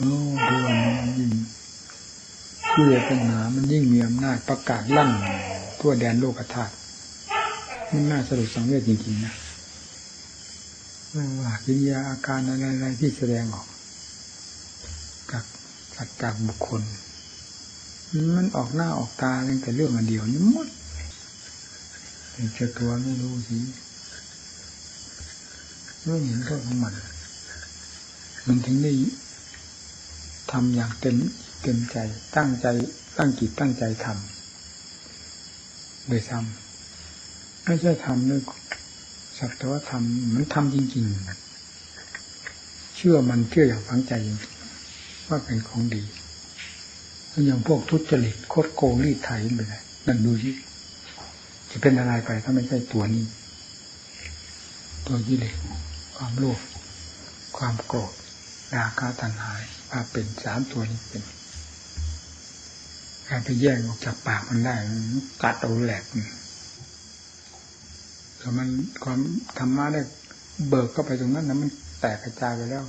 โอ้ทุกวันนี้มันยิ่งกิเลสปัญหามันยิ่งมีอำนาจประกาศลั่นทั่วแดนโลกธาตุมันน่าสลดสังเวชจริงๆนะไม่ว่ากิริยาอาการอะไรๆที่แสดงออกกสัตว์จากบุคคล มันออกหน้าออกตาเพียงแต่เรื่องอันเดียวนี่มดแต่เจ้าตัวไม่รู้สิไม่เห็นโทษของมันมันถึงได้ ทำอย่างเต็มเต็มใจ ตั้งใจ ตั้งจิตตั้งใจทำโดยซ้ำไม่ใช่ทำด้วยสักแต่ว่าทำมันทำจริง ๆ เชื่อมันเชื่ออย่างฝังใจงว่าเป็นของดีอย่างพวกทุจริตโคดโกงรีดไถไปเลยนั่นดูสิจะเป็นอะไรไปถ้าไม่ใช่ตัวนี้ ตัวกิเลสความโลภความโกรธ ราคะตัณหาว่าเป็นสามตัวนี้เป็นการไปแย่งออกจากปากมันได้กัดเอาแหลกแต่มันความธรรมะได้เบิกเข้าไปตรงนั้นนะมันแตกกระจายไปแล้ว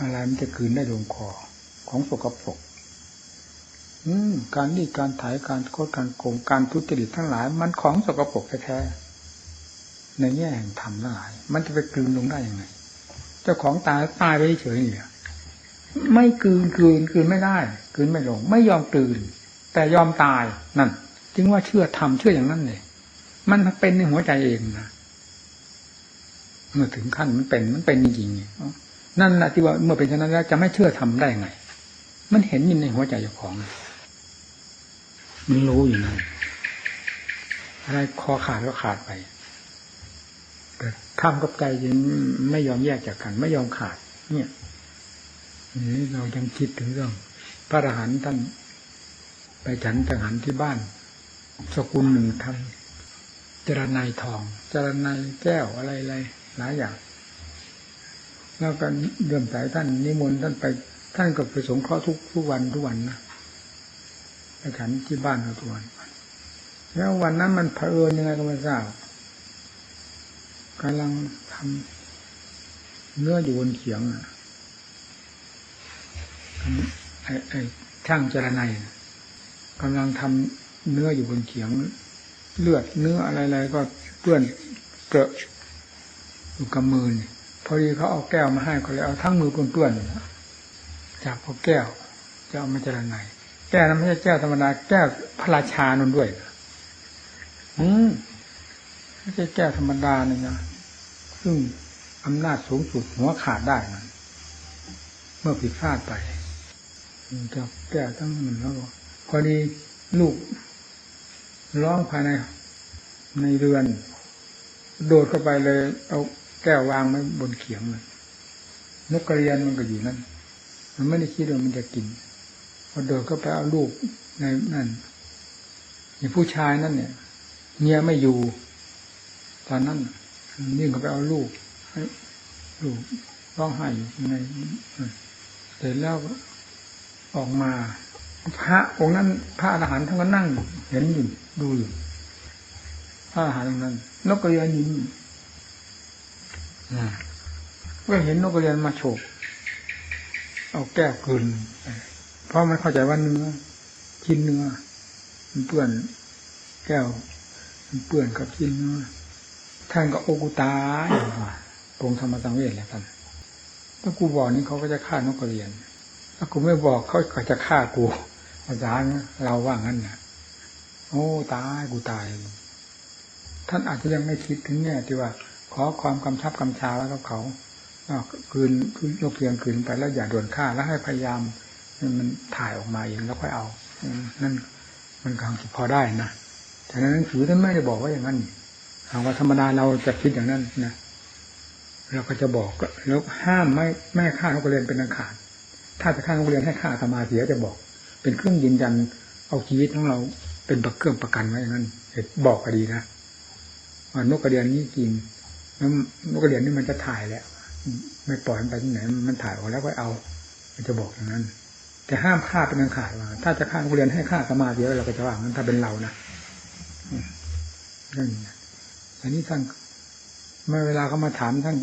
อะไรมันจะคืนได้ลงคอของสกปรกอืมการนี่การถ่ายการโคดการโกงการทุจริตทั้งหลาย มันของสกปรกแท้ๆในแง่แห่งธรรมทั้งหลาย มันจะไปกลืนลงได้ยังไง เจ้าของตายตายไปเฉยเนี่ยไม่กืนกืนกืนไม่ได้ กืนไม่ลง ไม่ยอมกลืนแต่ยอมตายนั่น จึงว่าเชื่อทำเชื่ออย่างนั้นเลยมันเป็นในหัวใจเองนะเมื่อถึงขั้นมันเป็นมันเป็นจริงๆนั่นแหละที่ว่าเมื่อเป็นเช่นนั้นแล้วจะไม่เชื่อทำได้ไง มันเห็นอยู่ในหัวใจเจ้าของ มันรู้อยู่นั่นอะไรคอขาดก็ขาดไป แต่ข้ามกับใจยังไม่ยอมแยกจากกัน ไม่ยอมขาด เนี่ยนี่เรายังคิดถึงเรื่อง พระอรหันต์ท่านไปฉันจังหันที่บ้าน สกุลหนึ่งทำจรนายทอง จรนายแก้วอะไรอะไรหลายอย่าง แล้วก็เรื่มสายท่านนิมนต์ท่านไป ท่านก็ไปสงเคราะห์ทุกทุกวันทุกวันนะไปฉันที่บ้านทุกวัน แล้ววันนั้นมันเผอิญยังไงก็ไม่ทราบ กำลังทำเนื้ออยู่บนเขียงอะไอ้ไอ้ช่างจรนายกำลังทำเนื้ออยู่บนเขียง เลือดเนื้ออะไรๆก็เปื้อนเกลอะอยู่กับมือพอดีเขาเอาแก้วมาให้เขาเลยเอาทั้งมือเปื้อนๆจากพอแก้วจะเอามาจรนายแก้วนั้นไม่ใช่แก้วธรรมดาแก้วพระราชานนด้วย อืม ไม่ใช่แก้วธรรมดาเนี่ยนะซึ่งอำนาจสูงสุดหัวขาดได้นะเมื่อผิดพลาดไปจะแก้ทั้งมันแล้วพอดีลูกร้องภายในในเรือน โดดเข้าไปเลย เอาแก้ววางไว้บนเขียงเลยนกกระเรียนมันก็อยู่นั่นมันไม่ได้คิดว่ามันจะกินพอโดดเข้าไปเอาลูกในนั่นมีผู้ชายนั่นเนี่ยเมียไม่อยู่ ตอนนั้นนี่เขาไปเอาลูกให้ลูกร้องไห้อยู่ในเสร็จแล้วออกมา พระองค์นั้น พระอรหันต์ท่านก็นั่งเห็นอยู่ดูอยู่พระอรหันต์ตรงนั้น นกกระเรียนยิ้มก็เห็นนกกระเรียนมาโฉกเอาแก้วกลืนเพราะมันเข้าใจว่าเนื้อกินเนื้อมันเปื้อนแก้วมันเปื้อนกับกินเนื้อ ท่านก็โอกุตาอย่างว่าปรงธรรมสังเวชและท่านถ้ากูบอกนี่เขาก็จะฆ่านกกระเรียน ถ้ากูไม่บอกเขาก็จะฆ่ากูอาจารย์เราว่างั้นนะโอ้ตายกูตาย ท่านอาจจะยังไม่คิดถึงเนี่ยที่ว่า ขอความกำชับกำชาแล้วกับเขาคืนยกเพียงคืนไปแล้วอย่าด่วนฆ่าแล้วให้พยายามมันถ่ายออกมาเองแล้วค่อยเอา นั่นมันกำลังพอได้นะแต่ในหนังสือท่านไม่ได้บอกว่าอย่างนั้นากว่าธรรมดาเราจะคิดอย่างนั้นนะเราก็จะบอกแล้วห้ามไม่ไม่ฆ่านักเรียนเป็นอันขาดถ้าจะฆ่านักเรียนให้ฆ่าธรรมาเสียจะบอก เป็นเครื่องยืนยันเอาชีวิตของเราเป็นประเครื่องประกันไว้อย่างนั้นบอกก็ดีนะว่านกกระเรียนนี้กินแล้วนกกระเรียนนี่มันจะถ่ายแล้วไม่ปล่อยมันไปที่ไหนมันถ่ายออกแล้วก็เอา มันจะบอกอย่างนั้น แต่ห้ามฆ่าเป็นอันขาดว่าถ้าจะฆ่านักเรียนให้ฆ่าธรรมาเสียเราก็จะว่างั้นถ้าเป็นเรานะเรื่องนี้ อันนี้ท่านเมื่อเวลาเขามาถามท่าน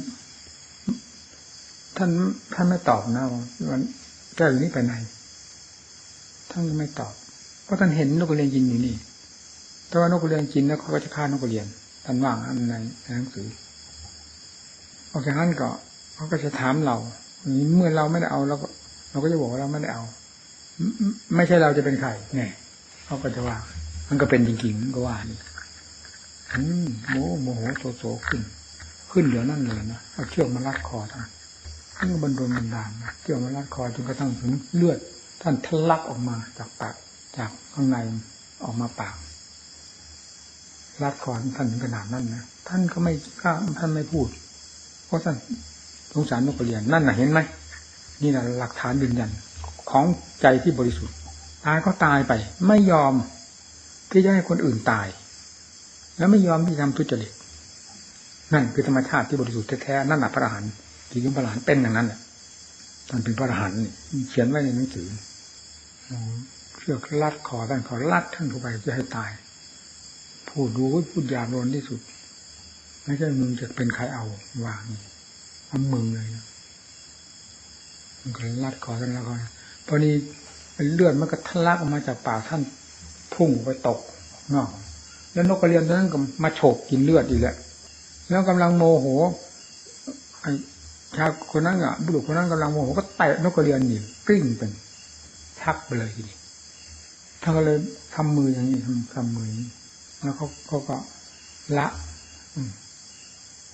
ท่านท่านไม่ตอบนะวันแก้วอยู่นี่ไปไหนท่านไม่ตอบ เพราะท่านเห็นนกกระเรียนกินอยู่นี่ แต่ว่านกกระเรียนกินแล้วเขาก็จะฆ่านกกระเรียนท่านว่างอันในหนังสือออกจากนั้นก็เขาก็จะถามเราเมื่อเราไม่ได้เอาเราก็ เราก็จะบอกว่าเราไม่ได้เอา ไม่ใช่เราจะเป็นใครเนี่ยเขาก็จะว่า มันก็เป็นจริงๆก็ว่านี่ โมโมโหโตโซขึ้น ขึ้นเดี๋ยวนั่นเลยนะเอาเชือกมาลัดคอท่านนี่ก็บรรดลบันดาลนะเชือกมาลัดคอจนกระทั่งถึงเลือด ท่านทะลักออกมาจากปากจากข้างในออกมาปากลัดคอท่านถึงขนาดนั้นนะท่านก็ไม่กล้าท่านไม่พูด เพราะท่านสงสารนกกระเรียนนั่นน่ะเห็นไหมนี่แหละหลักฐานยืนยันของใจที่บริสุทธิ์ตายก็ตายไป ไม่ยอมที่จะให้คนอื่นตาย แล้วไม่ยอมที่ทำทุจริตนั่นคือธรรมชาติที่บริสุทธิ์แท้ๆนั่นแหละพระอรหันต์กิริยพระอรหันต์เป็นอย่างนั้นแหละท่านเป็นพระอรหันต์เขียนไว้ในหนังสือเชือกลัดคอท่านขาลัดท่านเข้าไปจะให้ตาย พูดดูพูดหยาบโลนที่สุด ไม่ใช่มึงจะเป็นใครเอาวางทำมึงเลยมันก็ลัดคอท่านแล้วก็พอนี้เลือดมันก็ทะลักออกมาจากปากท่านพุ่งไปตกนอก แล้วนกกระเรียนตัวนั้นก็มาโฉกกินเลือดอีกแหละแล้วกำลังโมโหไอ้ชาคนนั้นอะบุรุษคนนั้นกำลังโมโหก็เตะนกกระเรียนหนีกลิ้งเป็นชักไปเลยทีนี้ท่านก็เลยทำมืออย่างนี้ทำทำมือแล้วเขาเขาก็ละ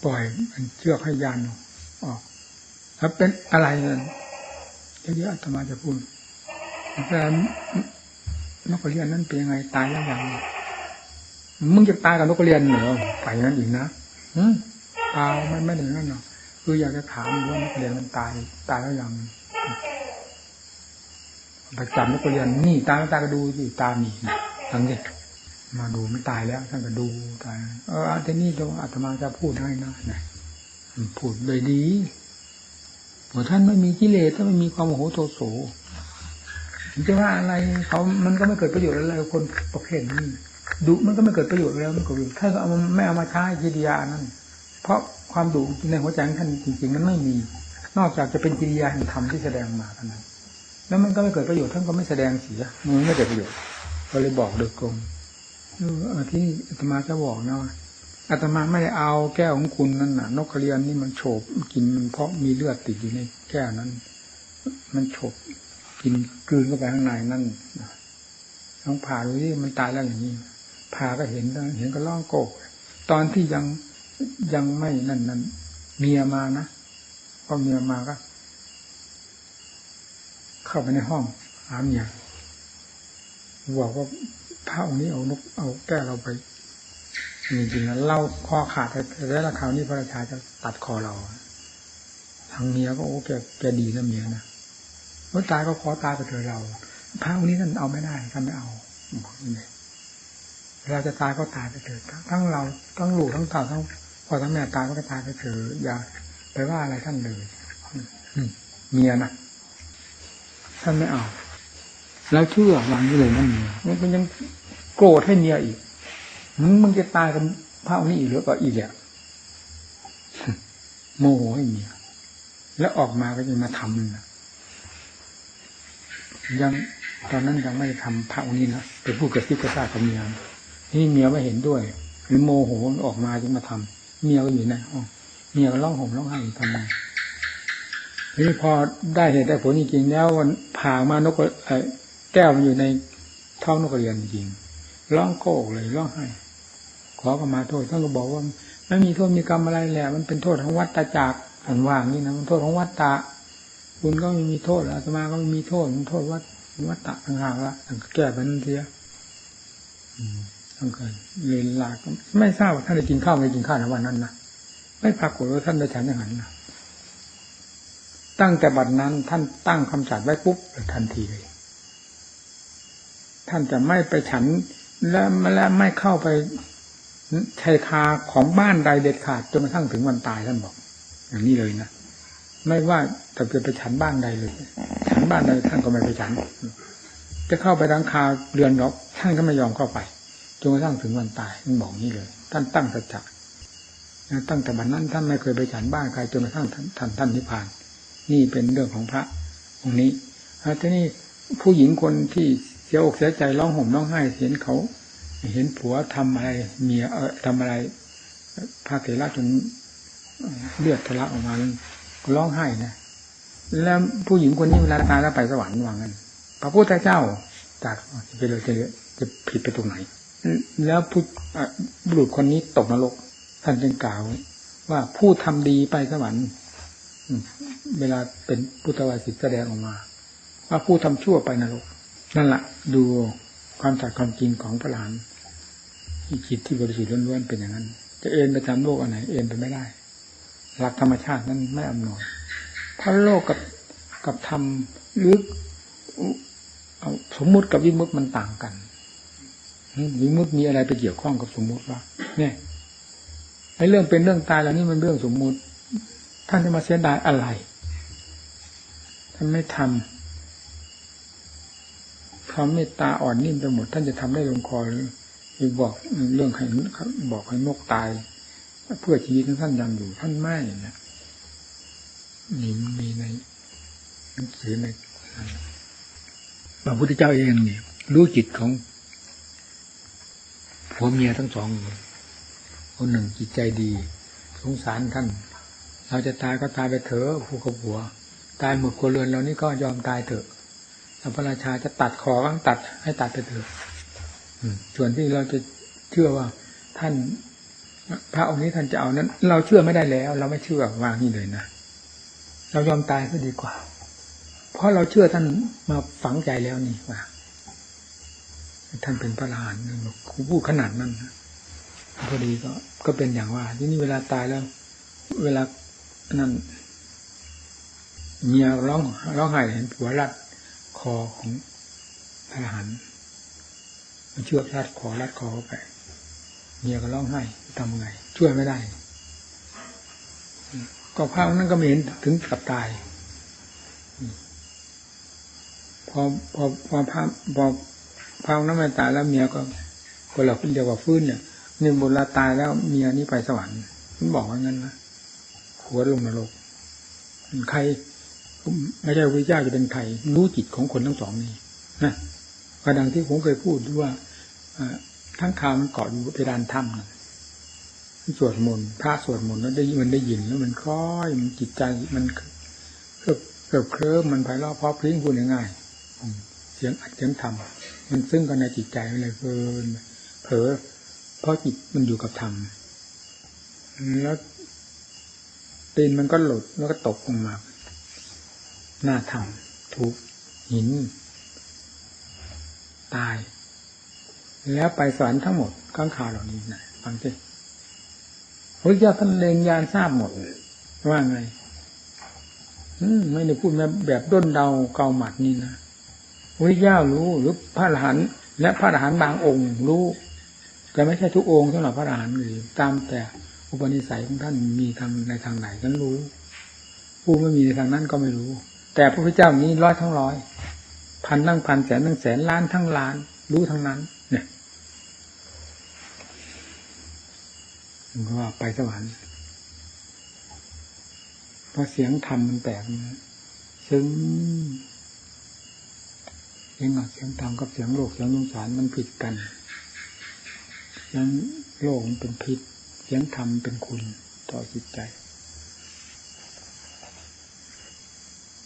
ปล่อยมันเชือกให้ยานออกแล้วเป็นอะไรเยเดี๋ยวอาตมาจะพูดแล้วนกกระเรียนนั้นเป็นยังไงตายแล้วยัง มึงจะตายกับนกกระเรียนเหรอไปนั้นอีกนะอืมตาไม่ไม่ถึงนั่นหรอกคืออยากจะถามว่านกกระเรียนมันตายตายแล้วยังไปจับนกกระเรียนนี่ตายตายก็ดูสิตามีนะทั้งเด็กมาดูไมันตายแล้วท่านก็ดูตายเอออาทีนี้ตรงอาตมาจะพูดให้นะนะพูดเลยดีว่าท่านไม่มีกิเลสถ้าไม่มีความโมโหโทโสจะว่าอะไรเขามันก็ไม่เกิดประโยชน์อะไรคนประเภทนี้ ดุมันก็ไม่เกิดประโยชน์แล้วมันก็ดุถ้าเอาไม่เอามาใช้กิริยานั้น เพราะความดุในหัวใจท่านจริง ๆ มันไม่มี นอกจากจะเป็นกิริยาแห่งธรรมที่แสดงมาเท่านั้นแล้วมันก็ไม่เกิดประโยชน์ท่านก็ไม่แสดงเสียมันไม่เกิดประโยชน์ก็เลยบอกโดยตรงที่อาตมาจะบอกนะอาตมาไม่ได้เอาแก้วของคุณนั่นน่ะ นกกระเรียนนี่มันโฉบกินมันเพราะมีเลือดติดอยู่ในแก้วนั้น มันโฉบกินกลืนเข้าไปข้างในนั่นต้องผ่าดูที่มันตายแล้วอย่างนี้ ผ่าก็เห็นเห็นก็ร้องโกก ตอนที่ยังยังไม่นั่นนั่นเมียมานะพอเมียมาก็ เข้าไปในห้องหาเมียบอกว่าพระองค์นี้เอานกเอาแก้เราไปจริงๆนะเล่าคอขาดแล้วราคราวนี้พระราชาจะตัดคอเราทางเมียก็โอ้แกแกดีนะเมียนะว่าตายก็ขอตายไปเถอะเราพระองค์นี้ท่านเอาไม่ได้ท่านไม่เอาบอกนี่เลย เราจะตายก็ตายไปเถิดทั้งเราทั้งลูกทั้งเต่าทั้งพ่อทั้งแม่ตายก็ตายไปเถิดอย่าไปว่าอะไรท่านเลยเมียนะท่านไม่เอา แล้วเชื่อวางนี้เลยนั่นเมียมันยังโกรธให้เมียอีกมึงจะตายกับพระองค์นี้อีกหรือก็อีกแหละโมโหให้เมียแล้วออกมาก็จะมาทำนะยังตอนนั้นยังไม่ได้ทำพระองค์นี้นะเป็นผู้กระซิบกระซากับเมีย นี่เมียไม่เห็นด้วยหรือโมโหออกมาจึงมาทำเมียก็อยู่ในห้องเมียก็ร้องห่มร้องไห้ทำไมนี่พอได้เหตุได้ผลจริงๆแล้ววันผ่ามานกแก้วมันอยู่ในเท้องนกกระเรียนจริงร้องโกกเลยร้องไห้ขอขมาโทษท่านก็บอกว่าไม่มีโทษมีกรรมอะไรแหละมันเป็นโทษของวัฏจักอันว่างนี่นะมันโทษของวัฏฏะคุณก็ไม่มีโทษอาตมาก็ไม่มีโทษมันโทษวัฏวัฏฏะต่างหากละแก้ไปนั่นเสียต้ องเกิดเรียนลาก็ไม่ทราบว่าท่านได้กินข้าวไม่กินข้าวในวันนั้นนะไม่ปรากฏว่าท่านได้ฉันอย่างนั้นนะตั้งแต่บัดนั้นท่านตั้งคำจัดไว้ปุ๊บทันทีเลย ท่านจะไม่ไปฉันและและไม่เข้าไปชายคาของบ้านใดเด็ดขาดจนกระทั่งถึงวันตายท่านบอก อย่างนี้เลยนะไม่ว่าจะเกิดไปฉันบ้านใดเลย ฉันบ้านใดท่านก็ไม่ไปฉัน จะเข้าไปรังคาเรือนหรอกท่านก็ไม่ยอมเข้าไป จนกระทั่งถึงวันตายท่านบอกนี้เลย ท่านตั้งสัจจะตั้งแต่บัดนั้นท่านไม่เคยไปฉันบ้านใครจนกระทั่งท่านท่านนิพพาน นี่เป็นเรื่องของพระองค์นี้แล้วทีนี้ผู้หญิงคนที่เสียอกเสียใจร้องห่มร้องไห้เห็นเขา เห็นผัวทำอะไรเมียเออทำอะไรพระเถระจนเลือดทะลักออกมาก็ร้องไห้นะแล้วผู้หญิงคนนี้เวลาตายแล้วไปสวรรค์ว่างั้นพระพุทธเจ้าตัดจะไปเลยจะจะผิดไปตรงไหน แล้วผู้บุรุษคนนี้ตกนรกท่านจึงกล่าวว่าผู้ทำดีไปสวรรค์เวลาเป็นพุทธวสิตแสดงออกมา ว่าผู้ทำชั่วไปนรก นั่นแหละดูความสัตย์ความจริงของพระหลานจิตที่บริสุทธิ์ล้วนๆเป็นอย่างนั้น จะเอ็นไปตามโลกอันไหนเอ็นไปไม่ได้ หลักธรรมชาตินั้นไม่อำนวยเพราะโลกกับกับธรรมหรือสมมุติกับวิมุติมันต่างกัน วิมุติมีอะไรไปเกี่ยวข้องกับสมมุติว่าเนี่ยไอ้เรื่องเป็นเรื่องตายแล้วนี่มันเรื่องสมมุติ ท่านจะมาเสียดายอะไร ท่านไม่ทำความเมตตาอ่อนนิ่มไปหมด ท่านจะทำได้ลงคอหรือหรือบอกเรื่องให้บอกให้นกตาย เพื่อชีวิตท่านยังอยู่ท่านไม่นะนี่มีในหนังสือในพระพุทธเจ้าเองเนี่ยรู้จิตของ ผัวเมียทั้งสองคนหนึ่งจิตใจดี สงสารท่าน เราจะตายก็ตายไปเถอะผู้กับผัว ตายหมดคนเรือนเรานี่ก็ยอมตายเถอะพระราชาจะตัดคอก็ตัดให้ตัดไปเถอะส่วนที่เราจะเชื่อว่าท่าน พระองค์นี้ท่านจะเอานั้น เราเชื่อไม่ได้แล้ว เราไม่เชื่อวางนี่เลยนะเรายอมตายก็ดีกว่า เพราะเราเชื่อท่านมาฝังใจแล้วนี่ว่า ท่านเป็นพระอรหันต์คุณพูดขนาดนั้นพอดีก็ก็เป็นอย่างว่า ที่นี่เวลาตายแล้ว เวลานั้นเมียร้องร้องไห้เห็นผัวรัดคอของพระอรหันต์มันเชือกรัดคอรัดคอเขาไปเมียก็ร้องไห้ทำไง ช่วยไม่ได้ ก็ภาพนั้นก็ไม่เห็นถึงกับตายพอพอพอภาพพอ ภาพนั้นไม่ตายแล้วเมียก็คนเราเดียวกับฟื้นเนี่ยนี่ยบุญตายแล้วเมียนี่ไปสวรรค์มันบอกว่างั้นนะหัวลงนรกใครไม่ใช่พระเจ้าจะเป็นใครรู้จิตของคนทั้งสองนี้นะกระดังที่ผมเคยพูดด้วยว่าทั้งขาวมันเกาะอยู่เพดานถ้ำนะสวดมนต์พระสวดมนต์แล้วได้มันได้ยินแล้วมันคล้อยมันจิตใจมันเกิบเกิบเคลิ้มมันไพเราะเพราะพลิ้งพูดง่ายๆ เสียงอัดเสียงทำมันซึ่งกันในจิตใจอะไรเพลินเผลอเพราะจิตมันอยู่กับธรรมแล้วตีนมันก็หลุดแล้วก็ตกลงมา หน้าธรรมถูกหิน ตาย แล้วไปสวรรค์ทั้งหมดข้างคาวเหล่านี้นะฟังสิพระเจ้าท่านเลงยานทราบหมดว่าไงไม่ได้พูดแบบด้นเดาเกาหมัดนี่นะ พระเจ้ารู้หรือพระอรหันต์และพระอรหันต์บางองค์รู้ แต่ไม่ใช่ทุกองค์สำหรับพระอรหันต์เลยตามแต่อุปนิสัยของท่านมีทางในทางไหนกันรู้ ผู้ไม่มีในทางนั้นก็ไม่รู้ แต่พระพุทธเจ้านี้ร้อยทั้งร้อยพันทั้งพันแสนทั้งแสนล้านทั้งล้าน รู้ทั้งนั้น เนี่ยว่าไปสวรรค์เพราะเสียงธรรมมันแตกซึ่ง เสียงเสียงธรรมกับเสียงโลกเสียงสงสารมันผิดกันเสียงโลกมันเป็นพิษ เสียงธรรมเป็นคุณต่อจิตใจ